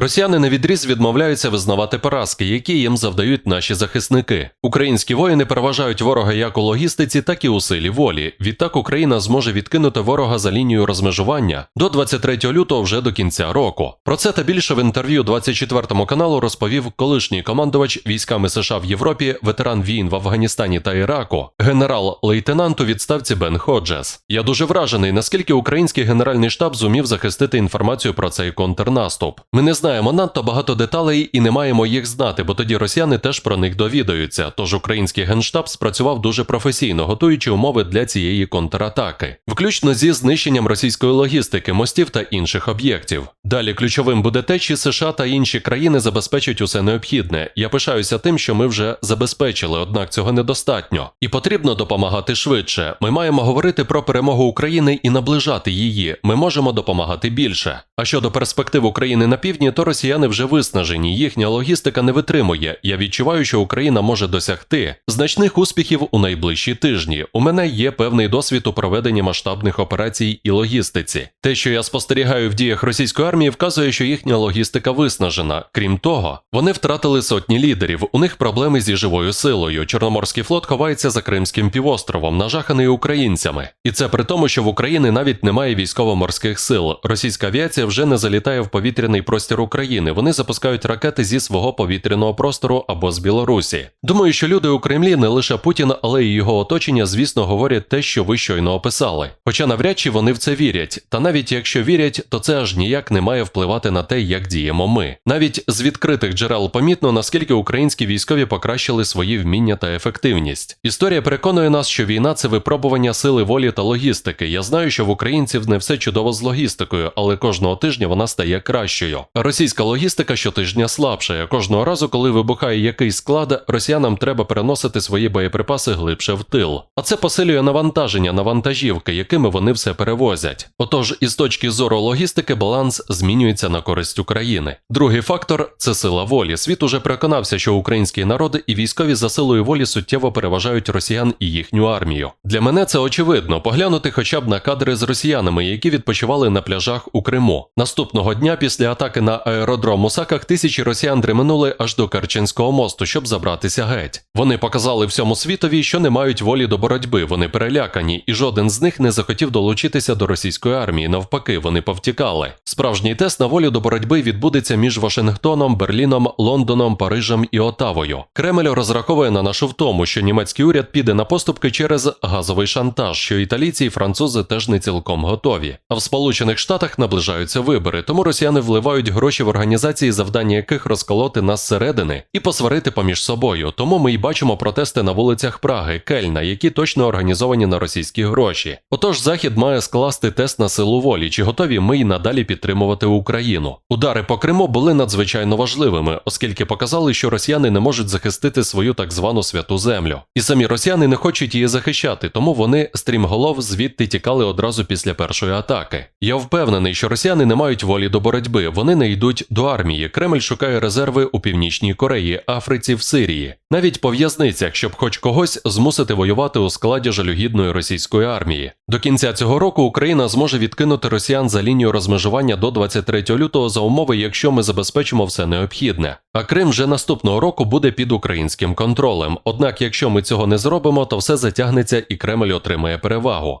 Росіяни на відріз відмовляються визнавати поразки, які їм завдають наші захисники. Українські воїни переважають ворога як у логістиці, так і у силі волі. Відтак Україна зможе відкинути ворога за лінією розмежування до 23 лютого вже до кінця року. Про це та більше в інтерв'ю 24 каналу розповів колишній командувач військами США в Європі, ветеран війн в Афганістані та Іраку, генерал-лейтенант у відставці Бен Ходжес. Я дуже вражений, наскільки український генеральний штаб зумів захистити інформацію про цей контрнаступ. Ми не знаємо надто багато деталей і не маємо їх знати, бо тоді росіяни теж про них довідаються. Тож український генштаб спрацював дуже професійно, готуючи умови для цієї контратаки, включно зі знищенням російської логістики, мостів та інших об'єктів. Далі ключовим буде те, чи США та інші країни забезпечать усе необхідне. Я пишаюся тим, що ми вже забезпечили, однак цього недостатньо. І потрібно допомагати швидше. Ми маємо говорити про перемогу України і наближати її. Ми можемо допомагати більше. А щодо перспектив України на півдні, то росіяни вже виснажені. Їхня логістика не витримує. Я відчуваю, що Україна може досягти значних успіхів у найближчі тижні. У мене є певний досвід у проведенні масштабних операцій і логістиці. Те, що я спостерігаю в діях російської армії, вказує, що їхня логістика виснажена. Крім того, вони втратили сотні лідерів. У них проблеми зі живою силою. Чорноморський флот ховається за Кримським півостровом, нажаханий українцями. І це при тому, що в Україні навіть немає військово-морських сил. Російська авіація вже не залітає в повітряний простір України. Вони запускають ракети зі свого повітряного простору або з Білорусі. Думаю, що люди у Кремлі не лише Путін, але й його оточення, звісно, говорять те, що ви щойно описали. Хоча навряд чи вони в це вірять. Та навіть якщо вірять, то це аж ніяк не має впливати на те, як діємо ми. Навіть з відкритих джерел помітно, наскільки українські військові покращили свої вміння та ефективність. Історія переконує нас, що війна це випробування сили волі та логістики. Я знаю, що в українців не все чудово з логістикою, але кожного тижня вона стає кращою. Російська логістика щотижня слабшає. Кожного разу, коли вибухає якийсь склад, росіянам треба переносити свої боєприпаси глибше в тил. А це посилює навантаження на вантажівки, якими вони все перевозять. Отож, із точки зору логістики, баланс змінюється на користь України. Другий фактор це сила волі. Світ уже переконався, що український народ і військові за силою волі суттєво переважають росіян і їхню армію. Для мене це очевидно поглянути хоча б на кадри з росіянами, які відпочивали на пляжах у Криму. Наступного дня після атаки на аеродром у Саках тисячі росіян дреминули аж до Керченського мосту, щоб забратися геть. Вони показали всьому світові, що не мають волі до боротьби. Вони перелякані, і жоден з них не захотів долучитися до російської армії. Навпаки, вони повтікали. Справжній тест на волю до боротьби відбудеться між Вашингтоном, Берліном, Лондоном, Парижем і Отавою. Кремль розраховує на нашу втому, що німецький уряд піде на поступки через газовий шантаж, що італійці і французи теж не цілком готові. А в Сполучених Штатах наближаються вибори, тому росіяни вливають гроші в організації, завдання яких розколоти нас зсередини і посварити поміж собою. Тому ми й бачимо протести на вулицях Праги, Кельна, які точно організовані на російські гроші. Отож, Захід має скласти тест на силу волі, чи готові ми й надалі підтримувати Україну. Удари по Криму були надзвичайно важливими, оскільки показали, що росіяни не можуть захистити свою так звану святу землю. І самі росіяни не хочуть її захищати, тому вони стрімголов звідти тікали одразу після першої атаки. Я впевнений, що росіяни не мають волі до боротьби, вони не йдуть до армії. Кремль шукає резерви у північній Кореї, Африці, в Сирії, навіть по в'язницях, щоб хоч когось змусити воювати у складі жалюгідної російської армії. До кінця цього року Україна зможе відкинути росіян за лінію розмежування до 23 лютого за умови, якщо ми забезпечимо все необхідне. А Крим вже наступного року буде під українським контролем. Однак, якщо ми цього не зробимо, то все затягнеться і Кремль отримає перевагу.